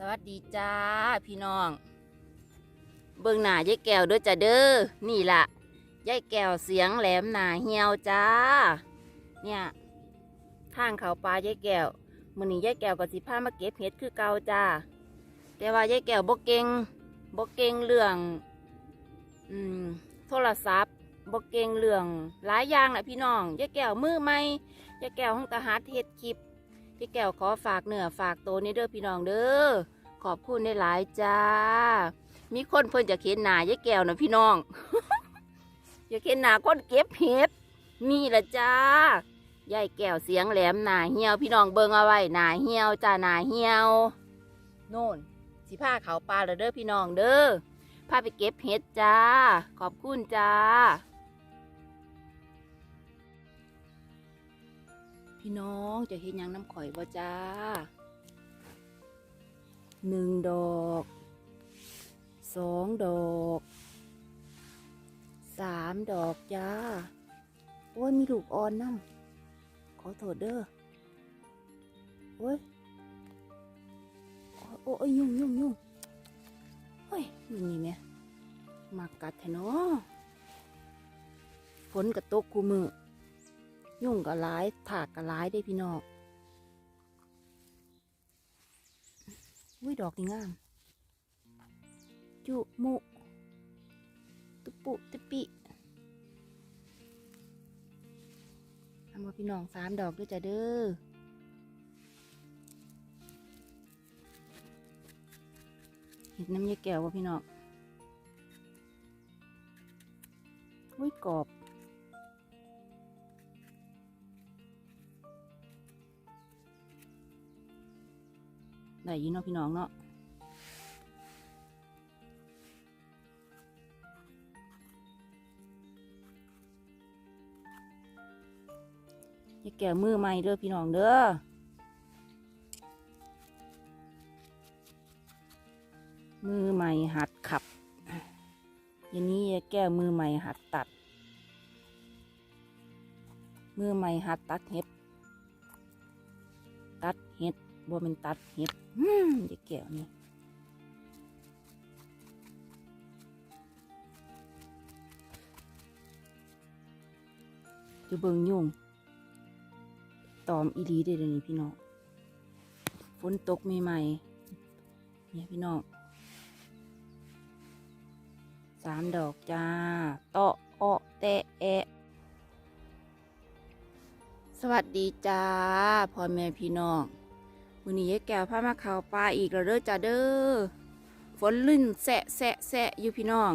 สวัสดีจ้าพี่น้อง เบิ่งหน้ายายแก้วเด้วยจ้าเด้อนี่ล่ะยายแก้วเสียงแหลมหนาเหี่ยวจ้า เนี่ยทางเขาปลายายแก้วมือนี้ยายแก้วก็สิพามาเก็บเห็ดคือเก่าจ้า แต่ว่ายายแก้วบ่เก่งบ่เก่งเรื่อง อืมโทรศัพท์บ่เก่งเรื่องหลายอย่างแหละพี่น้องยายแก้วมือใหม่ยายแก้วห้องตาหัดเฮ็ดคลิป พี่แก้วขอฝากเนื้อฝากตัวนี่เด้อพี่น้องเด้อขอบคุณในหลายจ้า มีคนเพิ่นจะเข็นหนายายแก้วนะพี่น้องอยากเข็นหนาคนเก็บเห็ดนี่ละจ้ายายแก้วเสียงแหลมหนาเหี่ยวพี่น้องเบิ่งเอาไว้หนาเหี่ยวจ้าหนาเหี่ยวโน่นสิผ้าเขาปลาล้วเด้อพี่น้องเด้อพาไปเก็บเห็ดจ้า ขอบคุณจ้า พี่น้องจะเห็นยังน้ำข่อยบ่จ้าหนึ่งดอกสองดอกสามดอกจ้า โอ้ยมีลูกอ่อนน้ำขอโทษเด้อโอ้ยโอ้ยยุ่งยุ่งยุ่งเฮ้ยยุ่งนี่แม่มากัดแทเนาะฝนกระตกกูมือ ยุ่งกับร้ายถากกับร้ายได้พี่น้องอุ้ยดอกนี่งาม จุมุ ตุปุตุปิทำมาพี่น้องสามดอกด้วยจ้ะเด้อเห็ดน้ำยาแก้วว่พี่น้องอุ้ยกรอบ ได้ยินเนาะพี่น้องเนาะอย่าแก่มือใหม่เด้อพี่น้องเด้อมือใหม่หัดขับยันนี้อย่าแก้มือใหม่หัดตัด มือใหม่หัดตัดเห็ด ตัดเห็ด บ่เป็นตัดเห็ดอืมเด็กแก้วนี่จะเบิ่งยุงตอมอีดีได้เลยนี่พี่น้องฝนตกใหม่ๆเนี่ยพี่น้องสามดอกจ้าเตาะเอะแตะแอะสวัสดีจ้าพ่อแม่พี่น้อง วันนี้ยายแก้วพามาข่าวปลาอีกแล้วเด้อจ้าเด้อฝนลื่นแสะแสะแสะอยู่พี่น้อง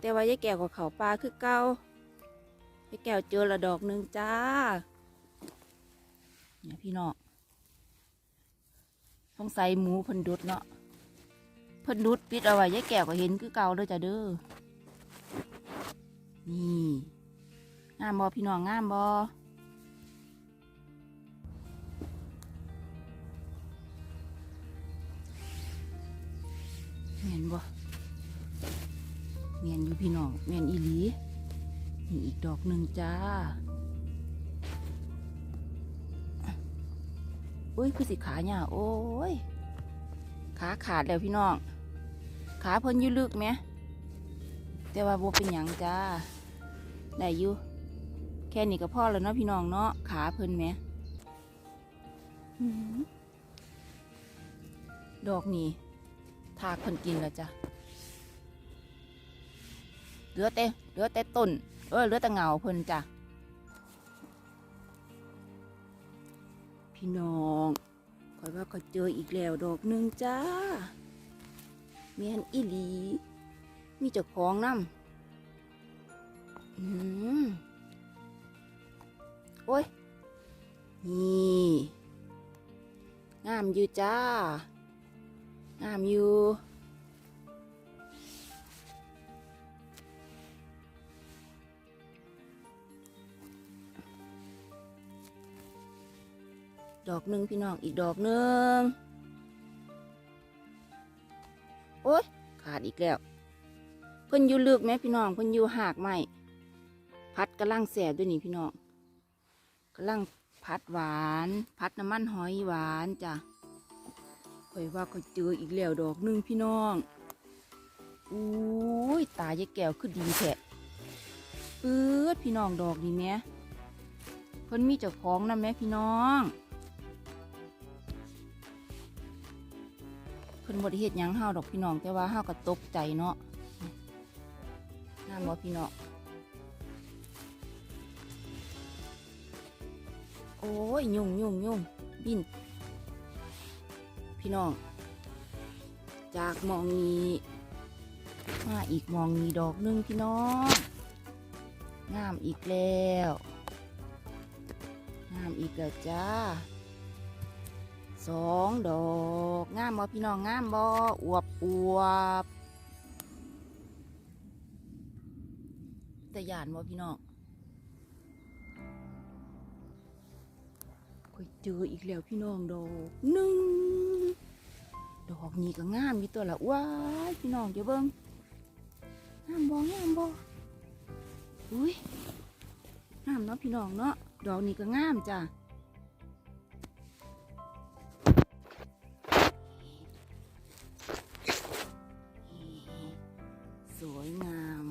แต่ว่ายายแก้วกับเขาวปลาคือเก่ายายแก้วเจอละดอกหนึ่งจ้าเนี่ยพี่น้องสงสัยหมูพิ่นดุดเนาะพิ่นดุดปิดเอาไว้ยายแก้วก็เห็นคือเก่าเด้อจ้าเด้อนี่งามบอพี่น้องงามบอ แม่นบ่แม่นอยู่พี่น้องแม่นอีหลีนี่อีกดอกหนึ่งจ้าอุ้ยคือสิขาเนี่ยโอ้ยขาขาดแล้วพี่น้อง ขาเพิ่นยู่ลึกไหมแต่ว่าบ่เป็นหยังจ้าได้อยู่แค่นี้ก็พอแล้วเนาะพี่น้องเนาะขาเพิ่นไหมอื้อหือดอกนี้ ทาคนกินแล้วจ้ะเหลือแต่เหลือแต่ต้นเออเหลือแต่เงาเพิ่นจ้ะพี่น้องคอยว่าเขาเจออีกแล้วดอกหนึ่งจ้าแม่นอีหลี มีเจ้าของน้ำอืมโอ้ย นี่ งามอยู่จ้า งามอยู่ดอกหนึ่งพี่น้องอีกดอกหนึ่งโอ้ยขาดอีกแล้ว เพิ่นอยู่ลึกไหมพี่น้องเพิ่นอยู่หากไหมพัดกำลังแสบด้วยนี่พี่น้องกำลังพัดหวาน พัดน้ำมันหอยหวานจ้ะ ข่อยว่าข่อยเจออีกแล้วดอกหนึงพี่น้องอุ้ยตายายแก้วคือดีแท้ปื๊ดพี่น้องดอกนี่แหม่เพิ่นมีเจ้าของนะแม่พี่น้องเพิ่นบ่ได้เฮ็ดหยังเฮาดอกพี่น้อง แต่ว่าเฮาก็ตกใจเนาะงามบ่พี่น้องโอ้ยยุ่งยุ่งยุ่งบิน พี่น้อง จากมองนี้ มาอีกมองนี้ดอกหนึงพี่น้อง งามอีกแล้ว งามอีกแล้วจ้าสองดอกงามบ่พี่น้องงามบ่อวบอวบแต่หยานบ่พี่น้องค่อยเจออีกแล้วพี่น้องดอกหนึ่ง ดอกนี้ก็งามมีตัวละว้ายพี่น้องเดี๋ยวเบิ่งงามบ่งามบ่อุ้ยงามเนาะพี่น้องเนาะดอกนี้ก็งามจ้ะสวยงาม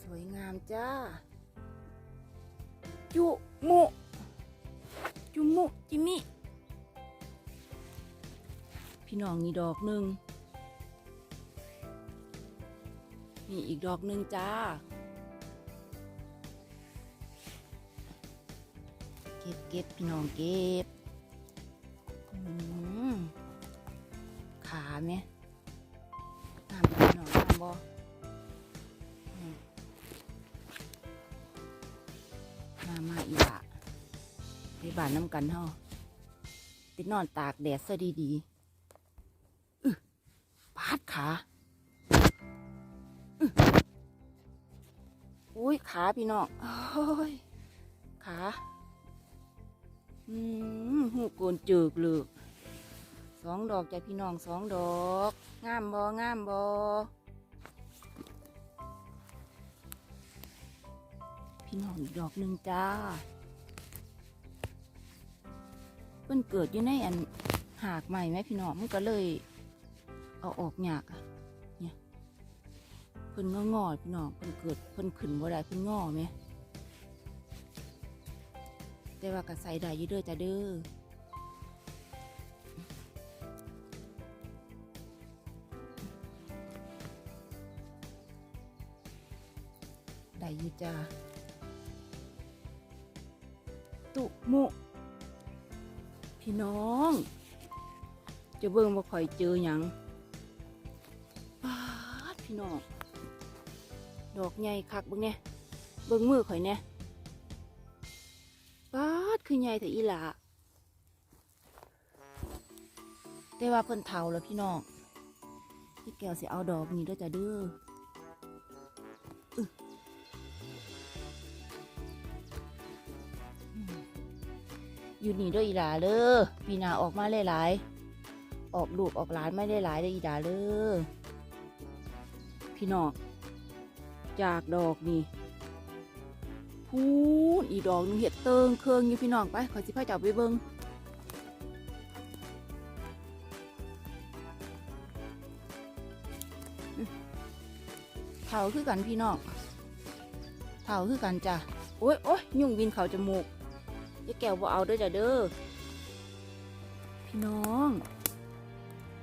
สวยงามจ้า จุมุ จุมุ จิมิ น้องนี่ดอกหนึ่งนี่อีกดอกหนึ่งจ้า เก็บเก็บพี่น้องเก็บขาไหมน้ำบ่องน้ำบ่อืมามาอีหละไปบ้านน้ำกันเฮาไปนอนตากแดดซะดีๆ ขาอุ้ยขาพี่น้องขาอืมหูโกนจืกเลยสองดอกจ้ะพี่น้องสองดอก งามบองามบอพี่น้องอีกดอกหนึ่งจ้าเพิ่นเกิดอยู่ในอันหากใหม่ไหมพี่น้องมันก็เลย เอาออกยากอะเนี่ยเพิ่นงองอพี่น้องเพิ่นเกิดเพิ่นขึ้นบ่ได้เพิ่นงอไหมแต่ว่าก็ใส่ได้ยู่เด้อจ้าเด้อได้ยู่จ้าตุมุ พี่น้อง จะเบิ่งว่าข่อยเจอหยังป๊าดพี่ น้องดอกใหญ่คักเบิ่งเนี่ยเบิ่งมือข่อยเนี่ยป๊าดคือใหญ่แต่อีหลาแต่ว่าเพิ่นเฒ่าแล้วพี่น้องพี่แก้วสิเอาดอกนี้ด้วยจ้ะเด้ออยู่นี่ด้วยอีหลาเด้อปีนาออกมาหลายๆออกลูกออกหลานไม่ได้หลายเด้ออีหลาเด้อ พี่น้องจากดอกนี่พูนอีดอกหนึงเห็ดเติงเครื่องอยู่พี่น้องไปขอสิพาเจ้าไปเบิงเถาคือกันพี่น้องเถาคือกันจ้ะโอ้ยโอ้ยยุ่งบินเขาจมูกยายแก้วบ่เอาเด้อจ้ะเด้อพี่น้อง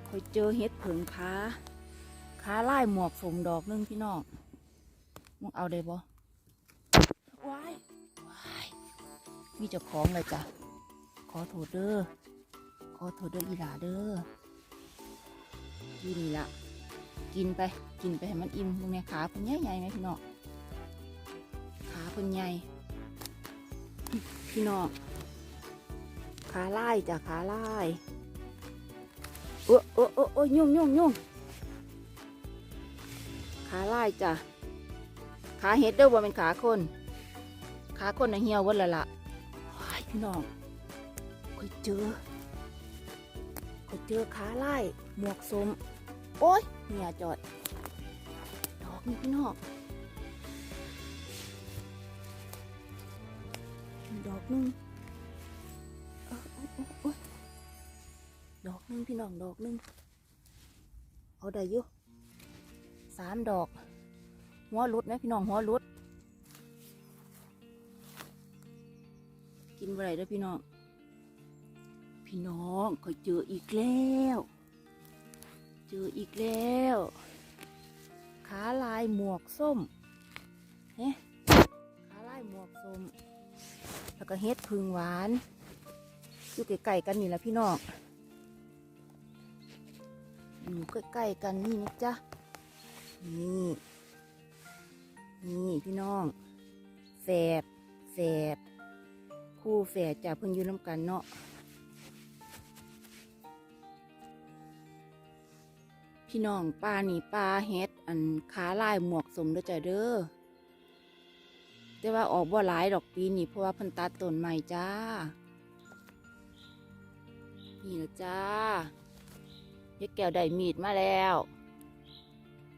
คอยเจอเห็ดเผิงขา ขาไล่หมวกฝมดอกนึงพี่น้องมึงเอาได้บ่ว้ายว้ายมีเจ้าของเลยจ้ะขอโทษเด้อขอโทษเด้ออีหลาเด้อกินละกินไปกินไปให้มันอิ่มตรงนี้ขาเพิ่นใหญ่ไหมพี่น้องขาเพิ่นใหญ่พี่น้องขาไล่จ้ะขาไล่โอ้โอ้โอ้โอ้ยุ่งยุ่งยุ่ง ขาไล่จ้ะขาเห็ดเด้อว่าเป็นขาคนขาคนน่ะเหี่ยววันละละพี่น้องคยเจอคยเจอขาไล่หมวกสมโอ้ยเนี่ยจอดดอกนี่พี่น้องดอกนึงออดอกนึงพี่น้องดอกนึงเอาได้อยู่ สามดอก หัวหลุดไหมพี่น้องหัวหลุด กินอะไรด้อพี่น้อง พี่น้องก็เจออีกแล้ว เจออีกแล้ว ขาลายหมวกส้มเฮ้ขาลายหมวกส้ม แล้วก็เฮ็ดพึงหวาน อยู่ใกล้ๆกันนี่แหละพี่น้องอยู่ใกล้ๆกันนี่นะจ๊ะ นี่ นี่พี่น้องแฝดแฝดคู่แฝดจ้ะเพิ่งอยู่น้ำกันเนาะพี่น้องปลานี่ปลาเฮ็ดอันขาลายหมวกสมเด้อจ้ะเด้อแต่ว่าออกบ่หลายดอกปีนี่เพราะว่าเพิ่นตัดต้นใหม่จ้า นี่นะจ้ายายแก้วได้มีดมาแล้ว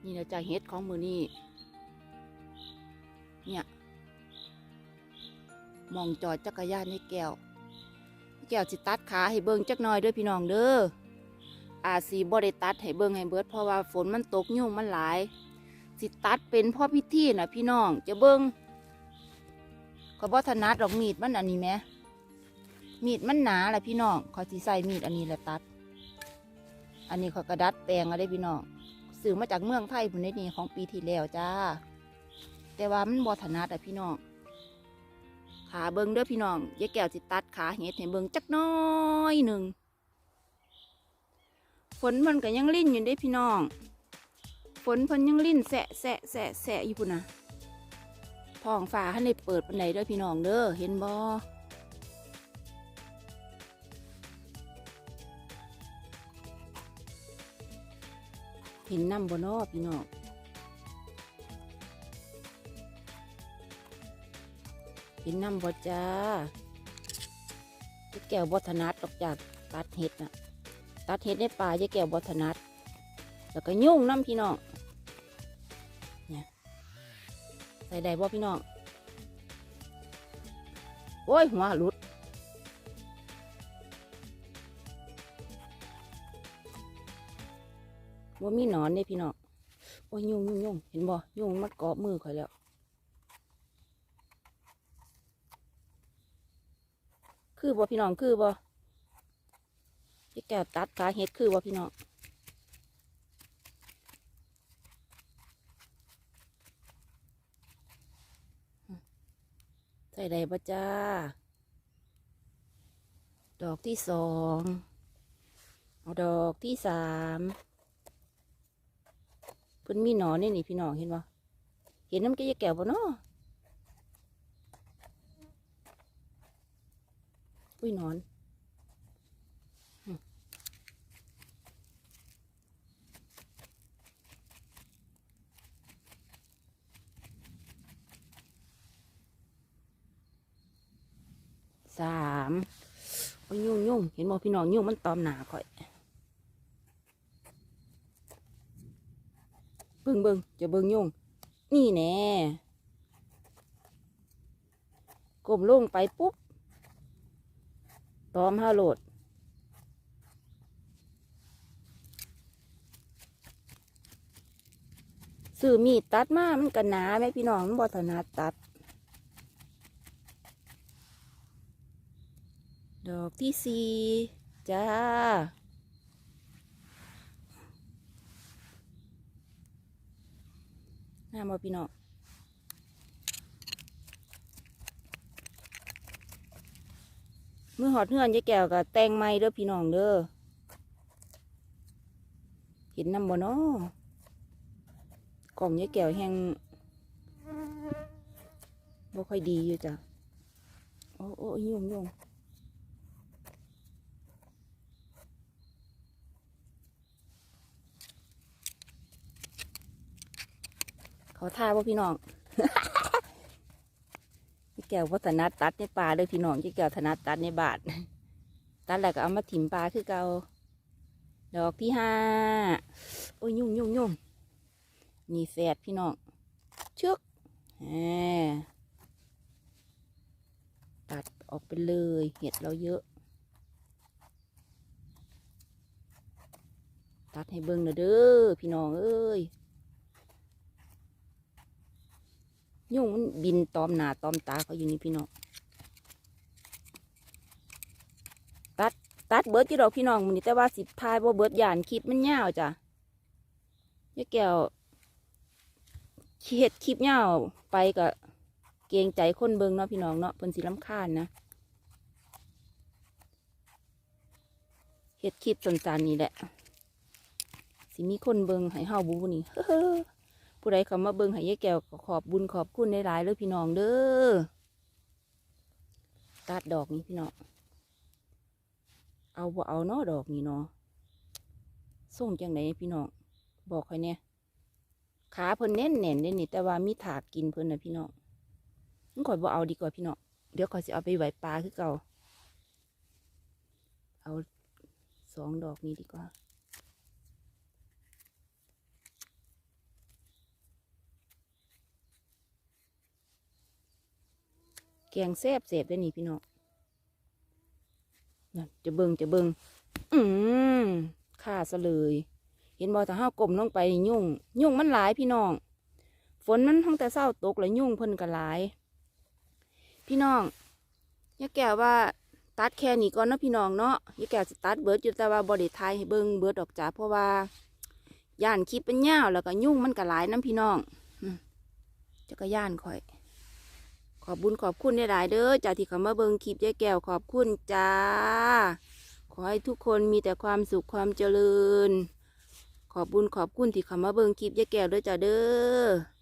นี่นะจ้าเฮ็ดของมือนี่เนี่ยมองจอดจักรยานยายแก้วแก้วสิตัดขาให้เบิ่งจักหน่อยเด้อพี่น้องเด้ออาสีบ่ได้ตัดให้เบิ่งให้เบิดเพราะว่าฝนมันตกยุ่งมันหลาย สิตัดเป็นพ่อพิธีนะพี่น้อง จะเบิ่งก็บ่ถนัดดอกมีดมันอันนี้แหมมีดมันหนาแหละพี่น้องเขาสิใส่มีดอันนี้แหละตัด อันนี้เขากระดัดแปลงเอะไรพี่น้อง ซื้อมาจากเมืองไทยพุ่นนี่ของปีที่แล้วจ้า แต่ว่ามันบ่ถนัดอะพี่น้อง ขาเบิงเด้อพี่น้องยายแก้วสิตัดขาเห็ดให้เบิงจักน้อยหนึ่ง ฝนมันก็ยังลิ่นอยู่เด้พี่น้อง ฝนพิ่นยังลิ่นแสะแสะแสะแสะอยู่พุ่นนะท้องฟ้าให้ได้เปิดปันไดเด้อพี่น้องเด้อ เห็นบ่ เห็นน้ำบ่นอพี่น้องเห็นน้ำบ่จ้ายายแก้วบ่ถนัดดอกจากตัดเห็ดนะตัดเห็ดในป่ายายแก้วบ่ถนัดแล้วก็ยุ่งน้ำพี่น้องใส่ได้บ่พี่น้องโอ้ยหัวหลุด ว่ามีหนอนเนี่ยพี่น้องโอ้ยยุ่งยุ่งยุ่งเห็นบ่ยุ่งมันเกาะมือข่อยแล้วคือบ่พี่น้องคือบ่ที่แก้วตัดขาเห็ดคือบ่พี่น้องใส่ได้ปะจ้า ดอกที่สอง เอาดอกที่สาม พิ่นมีหนอนนี่นี่พี่น้องเห็นปะเห็นน้ำแกะแก้วปะเนาะอุ้ยนอนสามโอ้ยยุ่งยุ่งเห็นบ่พี่น้องยุ่งมันตอมหนาข่อย บิ่งเบิ่งจะเบิ่งยุ่งนี่แน่ก้มลงไปปุ๊บ ตอมห้าโหลดซื้อมีดตัดมามันกันหนาไหมพี่น้องมันบ่ถนัดตัด ดอกที่สี่จ้า หน้ามาพี่น้องมือหอดเฮือนยายแก้วกับแตงไม้เด้อพี่น้องเด้อเห็นน้ำบ่เนาะกล่องยายแก้วแห้งบ่ค่อยดีอยู่จ้ะโอ้โอ้ยุ่งยุ่ง เขาท่าว่าพี่น้องพี่แก้ววัฒนัดตัดในป่าเลยพี่น้องพี่แก้วถนัดตัดในบาทตัดแล้วก็เอามาถิ่มปลาคือเกาดอกที่ห้าโอ้ยยุ่งยุ่งยุ่งนี่แฝดพี่น้องเชึกตัดออกไปเลยเห็ดเราเยอะ ตัดให้เบิ่งนะเด้อพี่น้องเอ้ย ยุงมันบินตอมหน้าตอมตาเขาอยู่นี่พี่น้องตัดตัดเบิดกี่ดอกพี่น้องมันนี่แต่ว่าสิทายบ่เบิร์ดยานคลิปมันยาวจ้ะยายแก้วเฮ็ดคลิปยาวไปก็เกงใจคนเบิงเนาะพี่น้องเนาะเพิ่นสิรำคาญนะเฮ็ดคลิปสั้นๆนี่แหละสิมีคนเบิงให้เฮาบูนี่เฮ้อ ผู้ใดเขามาเบิงให้ยายแก้วก็ขอบบุญขอบคุณหลายเลยพี่น้องเด้อตัดดอกนี้พี่น้องเอาบ่เอาเนาะดอกนี้เนาะส่งจังไดพี่น้องบอกค่อยเนี่ยขาเพิ่นแน่นแน่นเด้นี่ แต่ว่ามีถากกินเพิ่นนะพี่น้องงั้นข่อยบ่เอาดีกว่าพี่น้องเดี๋ยวข่อยสิเอาไปไหว้ปลาคือเก่าเอาสองดอกนี้ดีกว่า แกงแซ่บเสบได้นี่พี่น้องนั่นจะเบิงจะเบิงอืมข่าซะเลย เห็นบอถ้าห้ากลมลงไปยุ่ง ยุ่งมันหลายพี่น้อง ฝนมันทั้งแต่เศร้าตกแล้วยุ่งเพิ่นก็หลาย พี่น้องยายแก้วว่าตัดแค่นี้ก่อนเนาะพี่น้องเนาะยายแก้วสิตัดเบิดอยู่แต่ว่าบอดี้ไทยให้เบิงเบิดดอกจ้าเพราะว่าย่านคลิปเป็นยาวแล้วก็ยุ่งมันก็หลายน้ำพี่น้องจักรยานข่อย อบบุญขอบคุณหลาย ๆ เด้อจากที่เขามาเบิงคลิปยายแก้วขอบคุณจ้า ขอให้ทุกคนมีแต่ความสุขความเจริญ ขอบบุญขอบคุณที่เขามาเบิงคลิปยายแก้วเด้อจ้าเด้อ